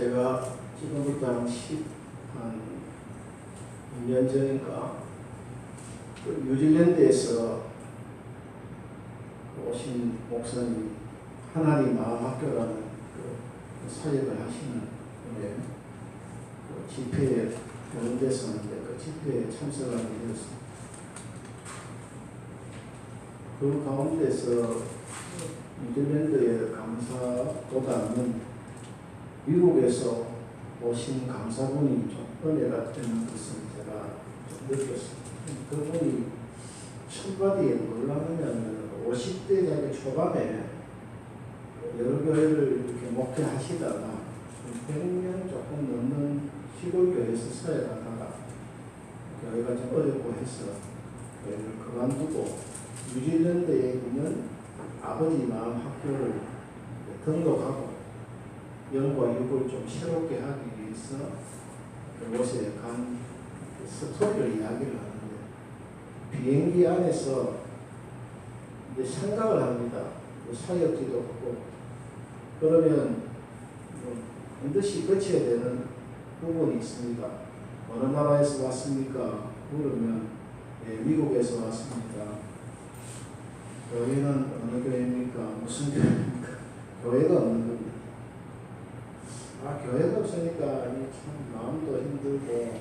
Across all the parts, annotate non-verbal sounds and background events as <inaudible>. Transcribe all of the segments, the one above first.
제가 지금부터 한 10, 한 2년 전인가 그 뉴질랜드에서 오신 목사님 하나님 마음학교라는 그 사역을 하시는 분의 그 집회에 오는 데서는데 그 집회에 참석하게 되었습니다. 그 가운데서 뉴질랜드의 강사보다는 미국에서 오신 강사분이 좀 은혜가 되는 것을 제가 좀 느꼈습니다. 그분이 첫마디에 놀라느냐면 50대 자기 초반에 여러 교회를 이렇게 목회하시다가 100년 조금 넘는 시골 교회에서 사역하다가 교회가 좀 어렵고 해서 교회를 그만두고 뉴질랜드에 있는 아버지 마음 학교를 등록하고 영과 육을 좀 새롭게 하기 위해서 그곳에 간 스토리를 이야기를 하는데 비행기 안에서 이제 생각을 합니다. 그 사역지도 없고 그러면 뭐 반드시 거쳐야 되는 부분이 있습니다. 어느 나라에서 왔습니까? 물으면 예, 미국에서 왔습니다. 교회는 어느 교회입니까? 무슨 교회입니까? 교회가 없는 겁니다. 아 교회가 없으니까 이참 마음도 힘들고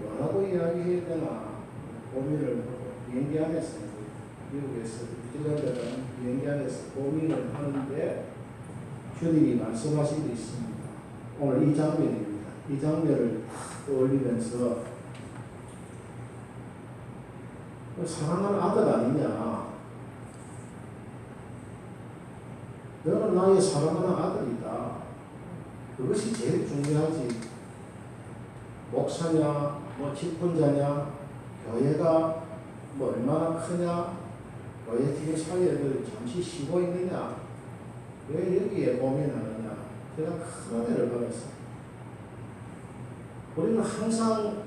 뭐라고 이야기해야 되나 고민을 하고 비행기 안에서 미국에서 가는 비행기 안에서 고민을 하는데 주님이 말씀하신 게 있습니다. 오늘 이 장면입니다. 이 장면을 떠올리면서 사랑하는 아들 아니냐? 너는 나의 사랑하는 아들이다. 그것이 제일 중요하지. 목사냐, 뭐 집권자냐, 교회가 뭐 얼마나 크냐, 교회 뒤에 사회를 잠시 쉬고 있느냐, 왜 여기에 고민하느냐. 제가 큰 은혜를 받았어요. 우리는 항상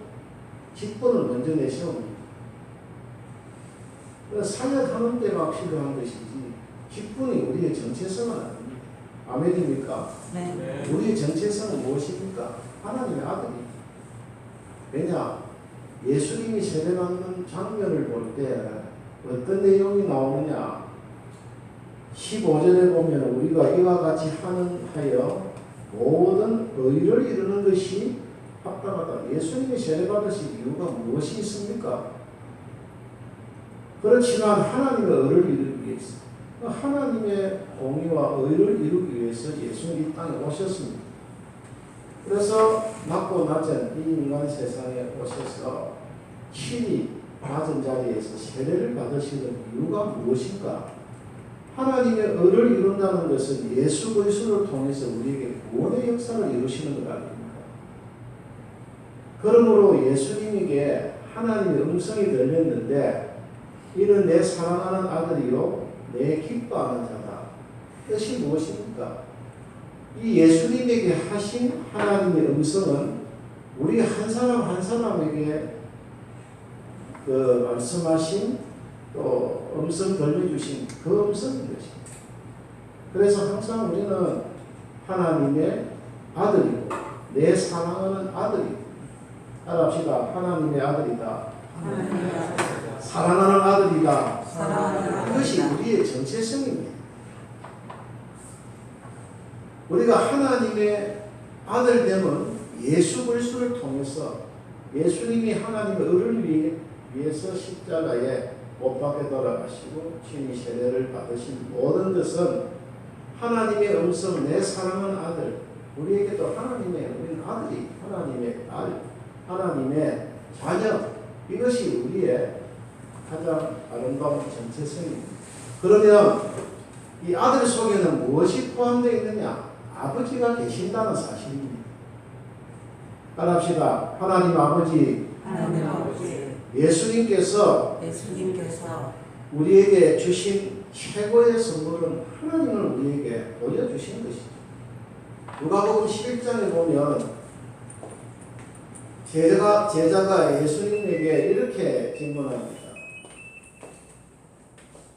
직분을 먼저 내세웁니다. 사역하는 때만 필요한 것이지, 직분이 우리의 정체성은 아닙니다. 아멘입니까? 네. 우리의 정체성은 무엇입니까? 하나님의 아들이. 왜냐? 예수님이 세례받는 장면을 볼 때 어떤 내용이 나오느냐? 15절에 보면 우리가 이와 같이 하는 하여 모든 의를 이루는 것이 합당하다. 예수님이 세례받으신 이유가 무엇이 있습니까? 그렇지만 하나님의 의를 이루기 위해서 하나님의 공의와 의를 이루기 위해서 예수님이 이 땅에 오셨습니다. 그래서 낮고 낮은 이 인간 세상에 오셔서 신이 낮은 자리에서 세례를 받으시는 이유가 무엇인가? 하나님의 의를 이룬다는 것은 예수 그리스도를 통해서 우리에게 구원의 역사를 이루시는 것 아닙니까? 그러므로 예수님에게 하나님의 음성이 들렸는데 이는 내 사랑하는 아들이요 내 기뻐하는 자다. 뜻이 무엇입니까? 이 예수님에게 하신 하나님의 음성은 우리 한 사람 한 사람에게 그 말씀하신 또 음성 들려주신 그 음성인 것입니다. 그래서 항상 우리는 하나님의 아들이고 내 사랑하는 아들이고 따라합시다. 하나님의 아들이다. 사랑하는 아들이다. 사랑하는 그것이 아들이다. 우리의 정체성입니다. 우리가 하나님의 아들됨은 예수 그리스도를 통해서 예수님이 하나님의 의를 위해, 위해서 십자가에 못 박혀 돌아가시고 친히 세례를 받으신 모든 것은 하나님의 음성 내 사랑하는 아들 우리에게도 하나님의 우리는 아들이 하나님의 딸 하나님의 자녀 이것이 우리의 가장 아름다운 정체성입니다. 그러면 이 아들 속에는 무엇이 포함되어 있느냐? 아버지가 계신다는 사실입니다. 따라합시다. 하나님 아버지 하나님 아버지 예수님께서 예수님께서 우리에게 주신 최고의 선물은 하나님을 우리에게 보여주신 것이죠. 누가복음 11장에 보면 제자가, 제자가 예수님에게 이렇게 질문합니다.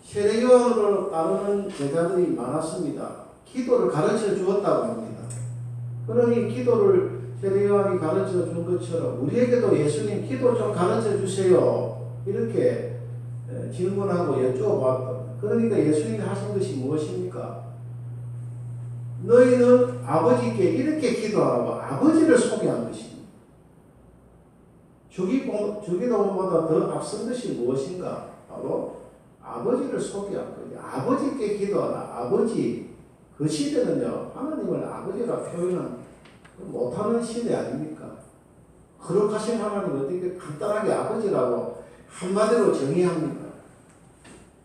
세례요한을 따르는 제자들이 많았습니다. 기도를 가르쳐 주었다고 합니다. 그러니 기도를 세례요한이 가르쳐 준 것처럼 우리에게도 예수님 기도 좀 가르쳐 주세요. 이렇게 에, 질문하고 여쭈어봤다. 그러니까 예수님이 하신 것이 무엇입니까? 너희는 아버지께 이렇게 기도하라고 아버지를 소개한 것입니다. 주기도, 주기도보다 더 앞선 것이 무엇인가? 바로 아버지를 소개한 거예요. 아버지께 기도하라. 아버지. 그 시대는요, 하나님을 아버지라 표현은 못하는 시대 아닙니까? 거룩하신 하나님 어떻게 간단하게 아버지라고 한마디로 정의합니까?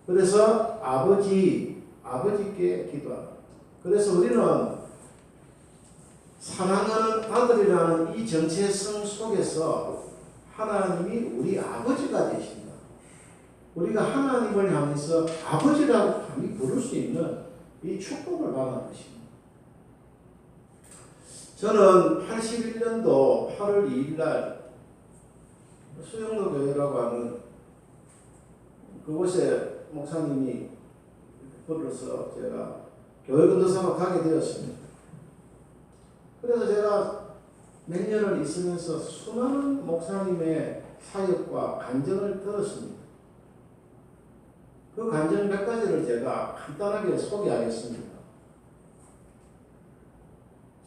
그래서 아버지, 아버지께 기도하라. 그래서 우리는 사랑하는 아들이라는 이 정체성 속에서 하나님이 우리 아버지가 되신다. 우리가 하나님을 향해서 아버지라고 감히 부를 수 있는 이 축복을 받은 것입니다. 저는 81년도 8월 2일 날 수영도 교회라고 하는 그곳에 목사님이 불러서 제가 교회 건도사로 가게 되었습니다. 그래서 제가 몇 년을 있으면서 수많은 목사님의 사역과 간증을 들었습니다. 그 간증 몇 가지를 제가 간단하게 소개하겠습니다.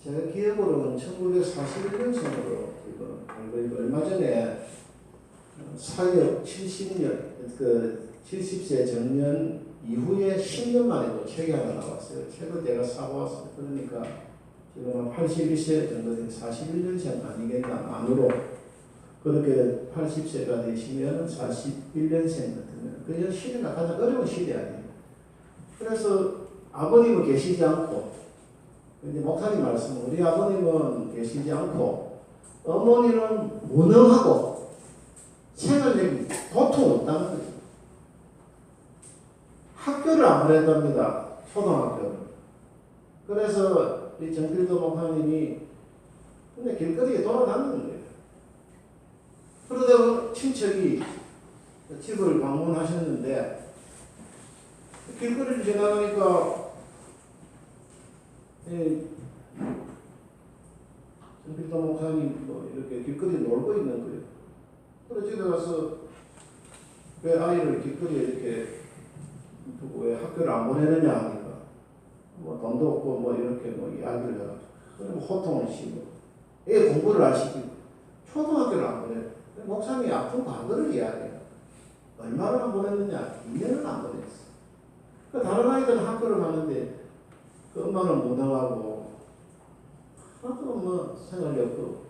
제가 기억으로는 1941년생으로 지금 알고 얼마 전에 사역 70년, 그 70세 정년 이후에 10년 만에 또 책이 하나 나왔어요. 책을 제가 사고 왔어요. 그러니까 지금 한 81세 정도 된 41년생 아니겠나 만으로 그렇게 80세가 되시면 41년생 같으면 그냥 시대가 가장 어려운 시대 아니에요. 그래서 아버님은 계시지 않고 근데 목사님 말씀은 우리 아버님은 계시지 않고 어머니는 무능하고 생활력이 도통 없다는 거죠. 학교를 안 보냈답니다. 초등학교를. 그래서 이 정필도 목사님이 근데 길거리에 돌아다니는 거예요. 그러다가 친척이 집을 방문하셨는데 길거리를 지나가니까 예, 정필도 목사님 뭐 이렇게 길거리에 놀고 있는 거예요. 그래서 집에 가서 왜 아이를 길거리에 이렇게 두고 왜 학교를 안 보내느냐 하니까 뭐 돈도 없고 뭐 이렇게 뭐 이야기를 해가지고 그럼 호통을 치고 애 공부를 안 시키고 초등학교를 안 보내 목사님이 아픈 과거를 이야기해요. 얼마나 안 보냈느냐? 2년을 안 보냈어. 그 다른 아이들은 학교를 가는데 그 엄마는 무능하고 하나도 뭐 생활력도 없고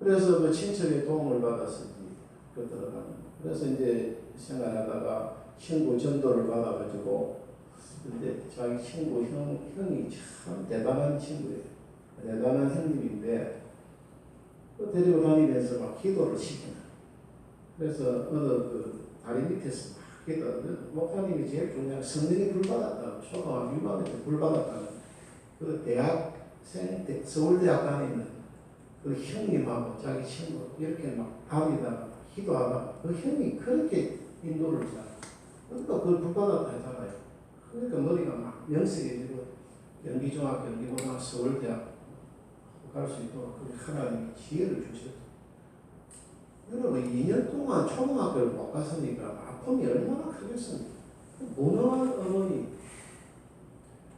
그래서 그 친척의 도움을 받아서 그 들어가는 그래서 이제 생활하다가 친구 전도를 받아가지고 근데 자기 친구 형, 형이 참 대단한 친구예요. 대단한 형님인데 그 데리고 다니면서 막 기도를 시키는 그래서 어느 그 다리 밑에서 막 기도 목사님이 제일 중요한 성령이 불받았다 초등학교 6학년 때 불받았다는 그 대학생 대- 서울대학 다니는 그 형님하고 자기 친구 이렇게 막 다니다가 기도하다가 그 형이 그렇게 인도를 잘 그러니까 그걸 불받았다 했잖아요. 그러니까 머리가 막 명색해지고 경기중학교, 경기고등학교, 서울대학 갈수 있도록 그 하나님이 지혜를 주셨죠. 여러분 2년 동안 초등학교를 못 갔으니까 아픔이 얼마나 크겠습니까? 무능한 어머니,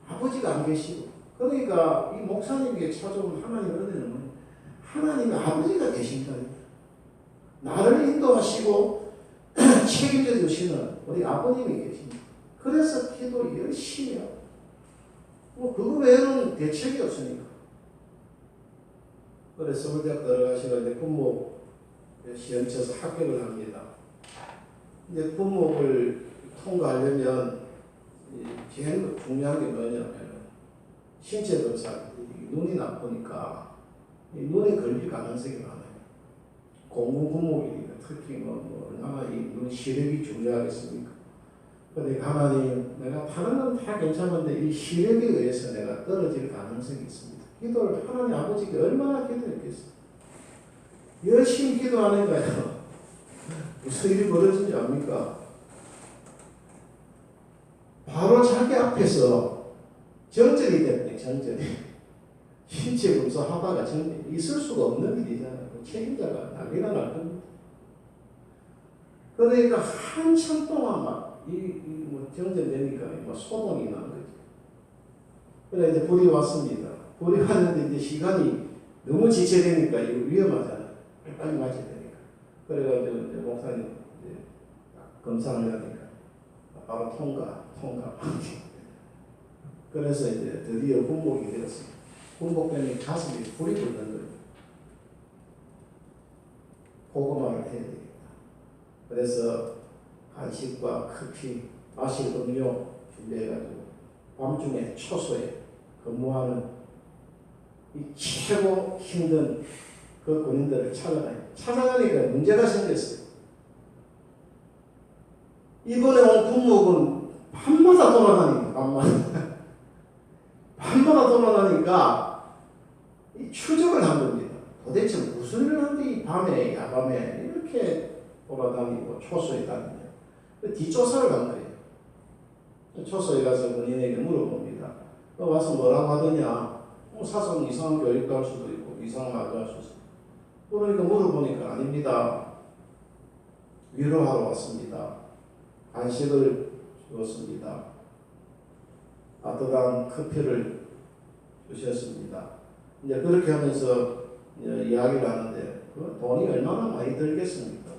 아버지가 안 계시고 그러니까 이 목사님에게 찾아온 하나님 은혜는 뭐냐? 하나님의 아버지가 계신다. 나를 인도하시고 <clears throat> 책임져 주시는 우리 아버님이 계십니다. 그래서 기도 열심히 하고 뭐 그거 외에는 대책이 없으니까. 그래서 서울대학 이제 부모 시험 쳐서 합격을 합니다. 이제 부목을 통과하려면 이 제일 중요한 게 뭐냐면 신체 검사 눈이 나쁘니까 이 눈에 걸릴 가능성이 많아요. 공부 부목이니까 특히 뭐, 뭐 얼마나 이눈 시력이 중요하겠습니까? 근데 하나님 내가 다른 건 다 괜찮은데 이 시력에 의해서 내가 떨어질 가능성이 있습니다. 기도를 하나님 아버지께 얼마나 기도했겠어요. 열심히 기도하는 거예요. 무슨 일이 벌어진지 압니까? 바로 자기 앞에서 정전이 됐네, 정전이. 신체 검사 하다가 정 있을 수가 없는 일이잖아요. 그 책임자가 난리가 날 겁니다. 그러니까 한참 동안 막이뭐 정전되니까 뭐 소동이 난 거죠. 그래 이제 불이 왔습니다. 불이 왔는데 이제 시간이 너무 지체되니까 이거 위험하잖아요. 빨리 맞아야 되니까. 그래가지고 이제 목사님 이제 검사를 하니까 바로 통과, 통과. <laughs> 그래서 이제 드디어 군복이 되었습니다. 군복되면 가슴이 불이 붙는 거예요. 고구마를 해야 되겠다. 그래서 간식과 커피, 마실 음료 준비해가지고 밤중에 초소에 근무하는 이 최고 힘든 그 군인들을 찾아가요. 찾아가니까 문제가 생겼어요. 이번에 온 군목은 밤마다 돌아다니까, 밤마다. <laughs> 밤마다 돌아다니까 이 추적을 한 겁니다. 도대체 무슨 일을 하는데 이 밤에, 야밤에 이렇게 돌아다니고 초소에 다니냐. 그 뒷조사를 한 거예요. 초소에 가서 군인에게 물어봅니다. 너 와서 뭐라고 하더냐? 뭐 사성 이상한 교육도 할 수도 있고 이상한 말도 할 수도 있고 그러니까 물어보니까 아닙니다. 위로하러 왔습니다. 간식을 주었습니다. 따뜻한 커피를 주셨습니다. 이제 그렇게 하면서 이제 이야기를 하는데 그 돈이 얼마나 많이 들겠습니까?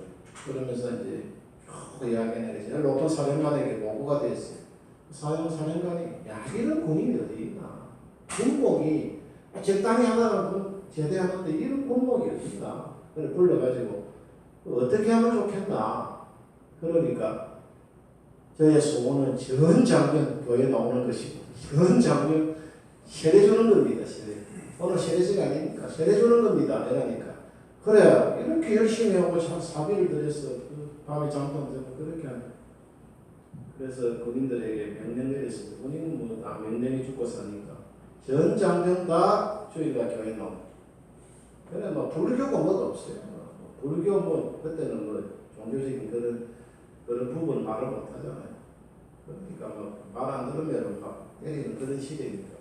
그러면서 이제 쭉 이야기하는 게 제일 높은 사령관에게 보고가 됐어요. 사령 사령관이 야 이런 군인이 어디 있나? 군복이 적당히 하다가 그 제대하는데 이런 군복이 어디 있나? 그래 불러가지고 어떻게 하면 좋겠나? 그러니까 저의 소원은 전 장면 교회 나오는 것이고 전 장면 세례 주는 겁니다. 세례. 오늘 세례식 아닙니까? 세례 주는 겁니다. 이러니까 그래 이렇게 열심히 하고 참 사비를 들여서 그 밤에 잠도 자고 그렇게 하는 그래서 군인들에게 명령 내렸습니다. 군인은 뭐다 명령이 죽고 사니까 전 장면 다 저희가 교회 나오. 그래 뭐 불교가 뭐가 없어요. 뭐 불교 뭐 그때는 뭐 종교적인 그런 그런 부분 말을 못 하잖아요. 그러니까 뭐 말 안 들으면 막 때리는 그런 시대니까.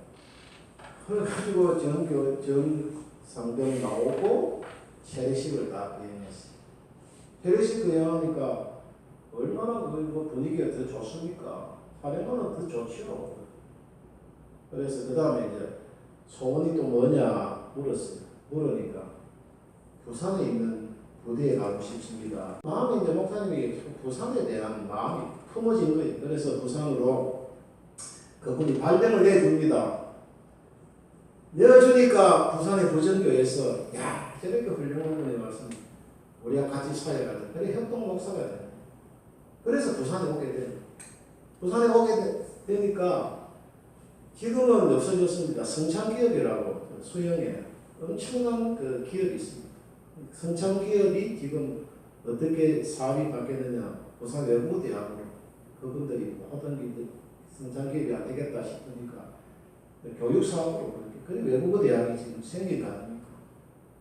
그래가지고 전교 전상병 나오고 세례식을 다 비행했어요. 세례식 비행하니까 얼마나 그 뭐 분위기가 더 좋습니까? 사령관은 더 좋죠. 그래서 그 다음에 이제 소원이 또 뭐냐 물었어요. 물으니까 부산에 있는 부대에 가고 싶습니다. 마음이 이제 목사님이 부산에 대한 마음이 품어진 거예요. 그래서 부산으로 그분이 발령을 내줍니다. 내어주니까 부산의 부전교에서 야 저렇게 훌륭한 분이 말씀 우리가 같이 사역하자. 그래 협동 목사가 돼. 그래서 부산에 오게 돼요. 부산에 오게 되, 되니까 지금은 없어졌습니다. 성창기업이라고 그 수영에 엄청난 그 기업이 있습니다. 성창기업이 지금 어떻게 사업이 바뀌느냐 부산 외국대학으로 그분들이 하던 게 성장기업이 안 되겠다 싶으니까 교육 사업으로 그렇게 그래 외국어 대학이 지금 생긴 거 아닙니까?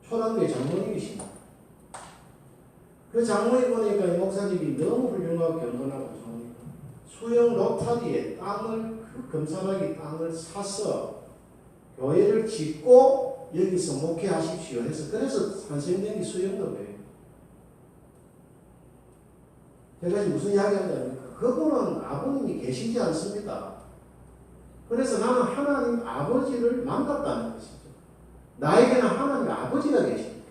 초등교회 장로님이십니다. 그 장로님 보니까 이 목사님이 너무 훌륭하고 경건하고 좋으니까 수영 로타리에 땅을 그 금산하기 땅을 사서 교회를 짓고 여기서 목회하십시오 해서 그래서 산생된 게 수영도예요. 제가 무슨 이야기 하냐니까 그분은 아버님이 계시지 않습니다. 그래서 나는 하나님 아버지를 만났다는 것이죠. 나에게는 하나님 아버지가 계십니다.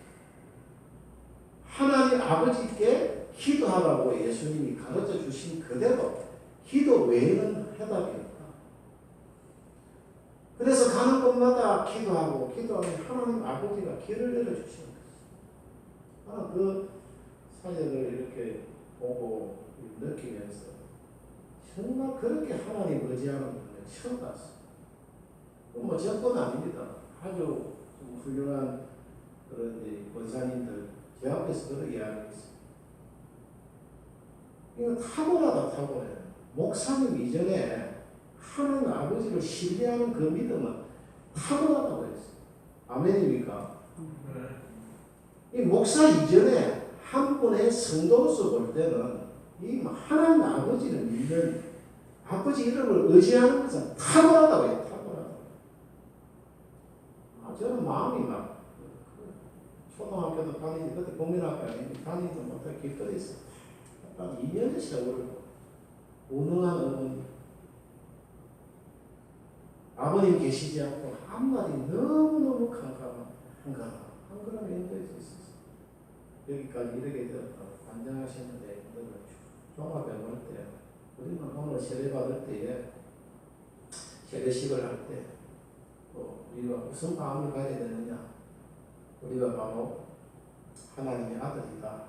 하나님 아버지께 기도하라고 예수님이 가르쳐 주신 그대로 기도 외에는 해답이 곳마다 기도하고 기도하면 하나님 아버지가 길을 내려주시는 것이죠. 나는 그 사연을 이렇게 보고 느끼면서 정말 그렇게 하나님 의지하는 분을 처음 봤어요. 뭐 저건 아닙니다. 아주 좀 훌륭한 그런 권사님들 제 앞에서 그렇게 이야기했어요. 이거 탁월하다 탁월해. 목사님 이전에 하나님 아버지를 신뢰하는 그 믿음은 탁월하다고 했어요. 아멘입니까? 이 목사 이전에 한 분의 성도로서 볼 때는 이 하나님 아버지를 믿는 아버지 이름을 의지하는 것은 탁월하다고 해요. 탁월하다. 저는 마음이 막 초등학교도 다니지 그때 국민학교 다니지 못할 길거리 있어. 약간 2년의 세월을 무능한 어머니 아버님 계시지 않고 한마디 너무너무 캄캄한 한가람 한가람 인도에 수 있었어. 여기까지 이렇게 너는 종합병원 때 우리는 오늘 세례 받을 때에 세례식을 할때또 우리가 무슨 마음을 가져야 되느냐. 우리가 바로 하나님의 아들이다.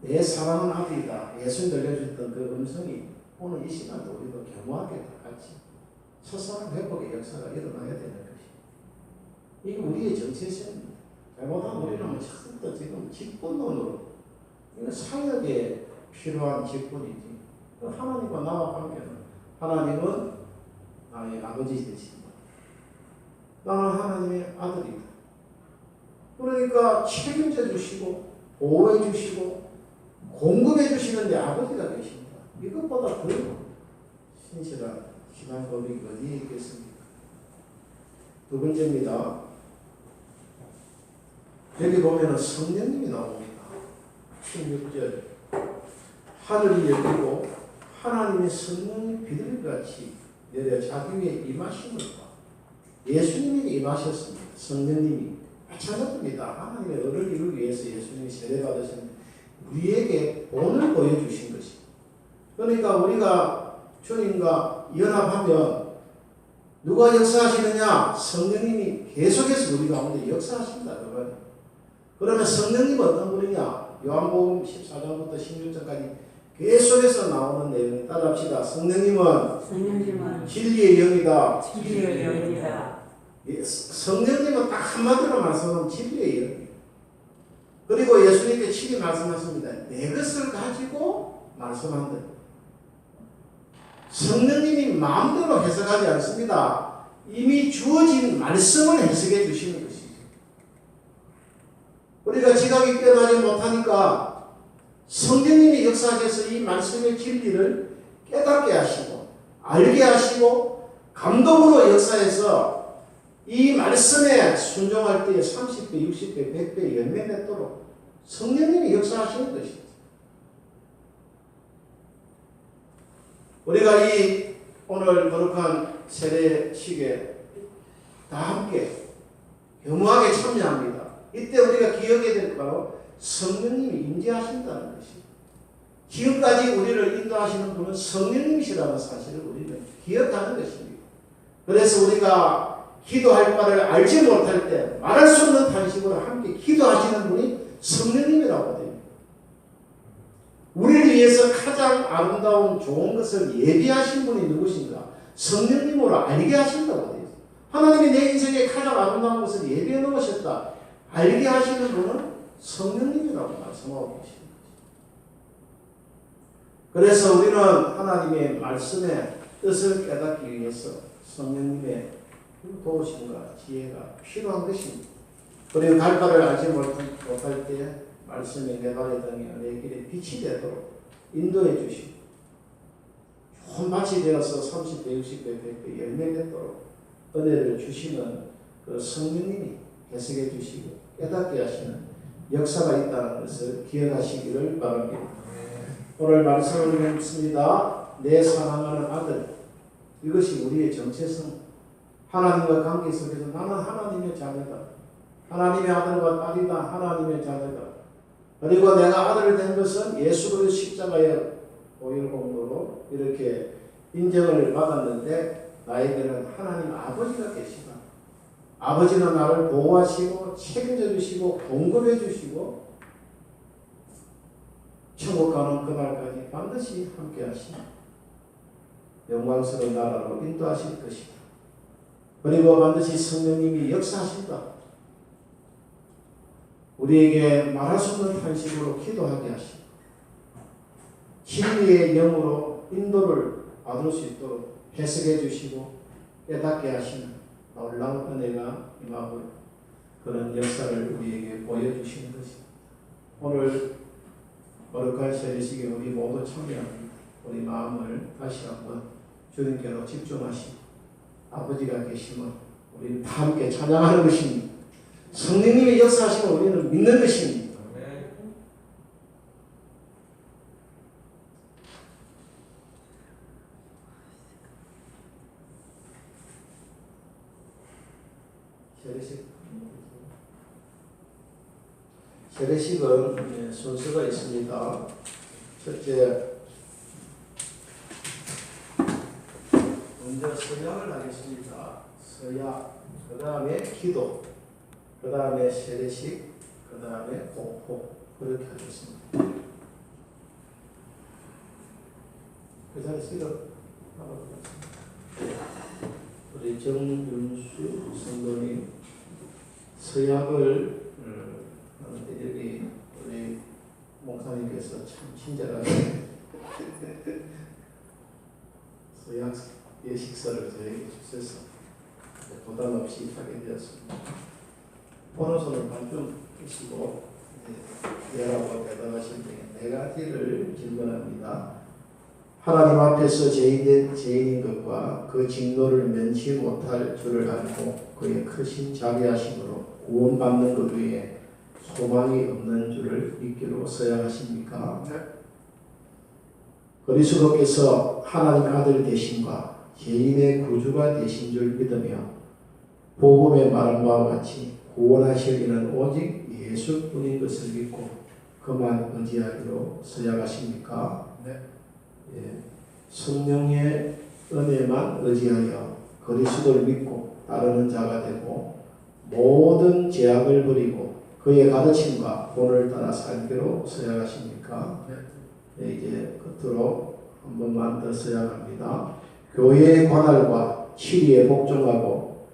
내 사랑은 아들이다. 예수 들려줬던 그 음성이 오늘 이 시간도 우리도 겸허하게 다 같이 첫사랑 회복의 역사가 일어나야 되는 것이 이게 우리의 정체성입니다. 잘못하면 우리는 처음부터 지금 직분론으로 이건 사역에 필요한 그 하나님과 나와 관계는 하나님은 나의 아버지 되십니다 나는 하나님의 아들이다. 그러니까 책임져 주시고 보호해 주시고 공급해 주시는데 아버지가 계십니다. 이것보다 더 신실한 신앙 법이 어디에 있겠습니까 두 번째입니다 여기 보면은 성령님이 나옵니다. 16절 하늘이 열리고 하나님의 성령이 비둘기같이 내려 자기 위에 임하심을 봐. 예수님이 임하셨습니다. 성령님이 마찬가지입니다. 하나님의 의를 이루기 위해서 예수님이 세례받으신 우리에게 본을 보여주신 것이. 그러니까 우리가 주님과 연합하면 누가 역사하시느냐? 성령님이 계속해서 우리 가운데 역사하신다. 그거는. 그러면 성령님 어떤 분이냐? 요한복음 14장부터 16장까지 계속해서 나오는 내용을 따라합시다. 성령님은 성령님은 진리의 영이다. 진리의 영이다. 예, 성령님은 딱 한마디로 말씀하면 진리의 영이에요. 그리고 예수님께 친히 말씀하십니다. 내 것을 가지고 말씀한다. 성령님이 마음대로 해석하지 않습니다. 이미 주어진 말씀을 해석해 주시는 것이죠. 우리가 지각이 깨어나지 못하니까 성령님이 역사하셔서 이 말씀의 진리를 깨닫게 하시고 알게 하시고 감동으로 역사해서 이 말씀에 순종할 때에 30배, 60배, 100배 열매 맺도록 성령님이 역사하시는 것입니 우리가 이 오늘 거룩한 세례식에 다 함께 겸허하게 참여합니다. 이때 우리가 기억해야 될 바로 성령님이 임재하신다는 것이. 지금까지 우리를 인도하시는 분은 성령님이시라는 사실을 우리는 기억하는 것입니다. 그래서 우리가 기도할 바를 알지 못할 때 말할 수 없는 탄식으로 함께 기도하시는 분이 성령님이라고 됩니다. 우리를 위해서 가장 아름다운 좋은 것을 예비하신 분이 누구신가? 성령님으로 알게 하신다고 되어. 하나님이 내 인생에 가장 아름다운 것을 예비해 놓으셨다. 알게 하시는 분은 성령님이라고 말씀하고 계십니다. 그래서 우리는 하나님의 말씀의 뜻을 깨닫기 위해서 성령님의 도우심과 지혜가 필요한 것입니다. 그리고 갈 바를 알지 못할 때 말씀의 내 발의 등에 내 길에 빛이 되도록 인도해 주시고 좋은 밭이 되어서 30배, 60배, 100배 열매 맺도록 은혜를 주시는 그 성령님이 해석해 주시고 깨닫게 하시는 역사가 있다는 것을 기억하시기를 바랍니다. 오늘 말씀을 읽습니다. 내 사랑하는 아들 이것이 우리의 정체성 하나님과 관계 속에서 나는 하나님의 자녀다. 하나님의 아들과 딸이다. 하나님의 자녀다. 그리고 내가 아들이 된 것은 예수 그리스도 십자가의 오일 공로로 이렇게 인정을 받았는데 나에게는 하나님 아버지가 계시다. 아버지는 나를 보호하시고 책임져 주시고 공급해 주시고 천국 가는 그날까지 반드시 함께 하시고 영광스러운 나라로 인도하실 것이다. 그리고 반드시 성령님이 역사하신다. 우리에게 말할 수 없는 탄식으로 기도하게 하시고 진리의 영으로 인도를 받을 수 있도록 해석해 주시고 깨닫게 하시는 놀라운 은혜가 임하고 그런 역사를 우리에게 보여주시는 것입니다. 오늘 거룩한 세례식에 우리 모두 참여합니다. 우리 마음을 다시 한번 주님께로 집중하시고 아버지가 계심을 우리 다 함께 찬양하는 것입니다. 성령님의 역사하심을 우리는 믿는 것입니다. 세례식 세례식은 예, 순서가 있습니다. 첫째 먼저 서약을 하겠습니다. 서약, 그 다음에 기도, 그 다음에 세례식, 그 다음에 공포 그렇게 하겠습니다. 그 자리 쓰러 우리 정윤수 성도님 서약을 음, 하는데 여기 우리 목사님께서 참 친절하게 <laughs> 서약 예식서를 저에게 주셔서 부담 없이 하게 되었습니다. 번호선을 반좀 끄시고 예라고 대답하신 중에 네 가지를 질문합니다. 하나님 앞에서 죄인된 죄인인 것과 그 진노를 면치 못할 줄을 알고 그의 크신 자비하심으로 구원받는 것 외에 소망이 없는 줄을 믿기로 서야하십니까? 그리스도께서 하나님 아들 되심과 죄인의 구주가 되신 줄 믿으며 복음의 말한 바와 같이 구원하실 이는 오직 예수뿐인 것을 믿고 그만 의지하기로 서약하십니까? 예, 성령의 은혜만 의지하여 그리스도를 믿고 따르는 자가 되고 모든 제약을 버리고 그의 가르침과 본을 따라 살기로 서약하십니까? 네, 이제 끝으로 한 번만 더 서약합니다. 교회의 관할과 치리에 복종하고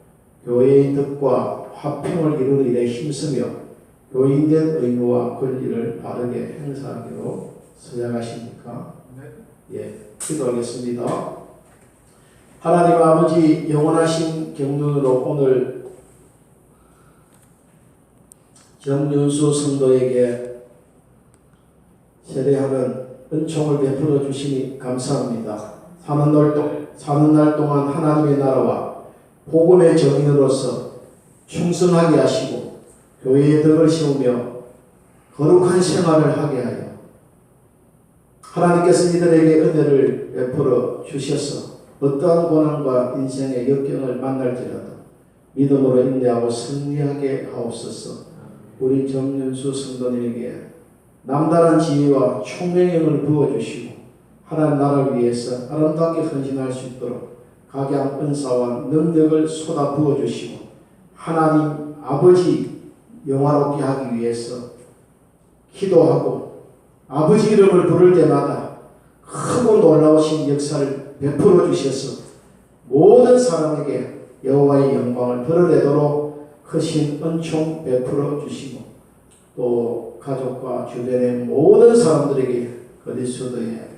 교회의 덕과 화평을 이루는 일에 힘쓰며 교인된 의무와 권리를 바르게 행사하기로 서약하십니까? 예, 기도하겠습니다. 하나님 아버지 영원하신 경륜으로 오늘 정윤수 성도에게 세례하는 은총을 베풀어 주시니 감사합니다. 사는 날, 동, 사는 날 동안 하나님의 나라와 복음의 정인으로서 충성하게 하시고 교회의 덕을 세우며 거룩한 생활을 하게 하여 하나님께서 이들에게 은혜를 베풀어 주셔서 어떠한 고난과 인생의 역경을 만날지라도 믿음으로 인내하고 승리하게 하옵소서. 우리 정윤수 성도님에게 남다른 지혜와 총명형을 부어주시고 하나님 나라를 위해서 아름답게 헌신할 수 있도록 각양 은사와 능력을 쏟아 부어주시고 하나님 아버지 영화롭게 하기 위해서 기도하고 아버지 이름을 부를 때마다 크고 놀라우신 역사를 베풀어 주셔서 모든 사람에게 여호와의 영광을 드러내도록 크신 은총 베풀어 주시고 또 가족과 주변의 모든 사람들에게 그리스도의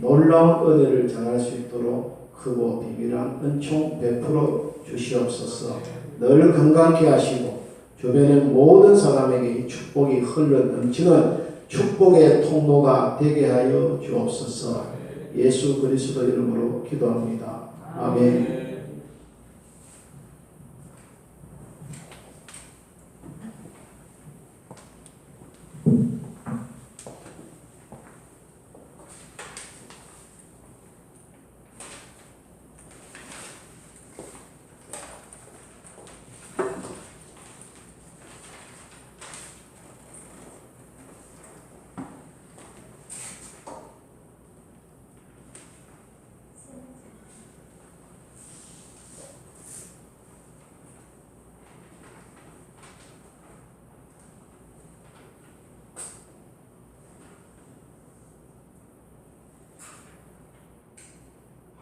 놀라운 은혜를 전할 수 있도록 크고 비밀한 은총 베풀어 주시옵소서. 늘 건강케 하시고 주변의 모든 사람에게 이 축복이 흘러 넘치는 축복의 통로가 되게 하여 주옵소서. 예수 그리스도 이름으로 기도합니다. 아멘.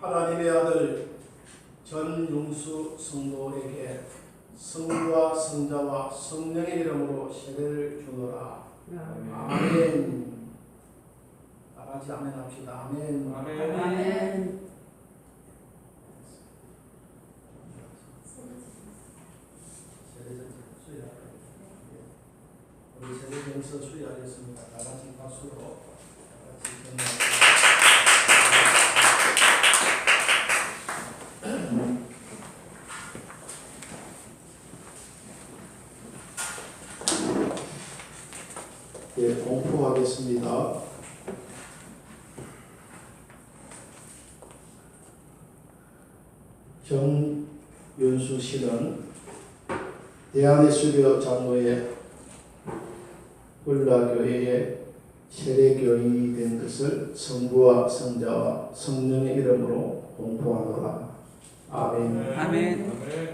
하나님의 아들 전용수 성도에게 성부와 성자와 성령의 이름으로 세례를 주노라. 아멘. 다 같이 아멘 합시다. 아멘. 아멘. 세례 수여. 우리 세례 용서 수여하겠습니다. 다 같이 박수로 다 같이 경례. 기도하겠습니다. 정윤수 씨는 대한예수교 장로의 굴라교회의 세례교인이 된 것을 성부와 성자와 성령의 이름으로 공포하노라. 아멘. 아멘. 감사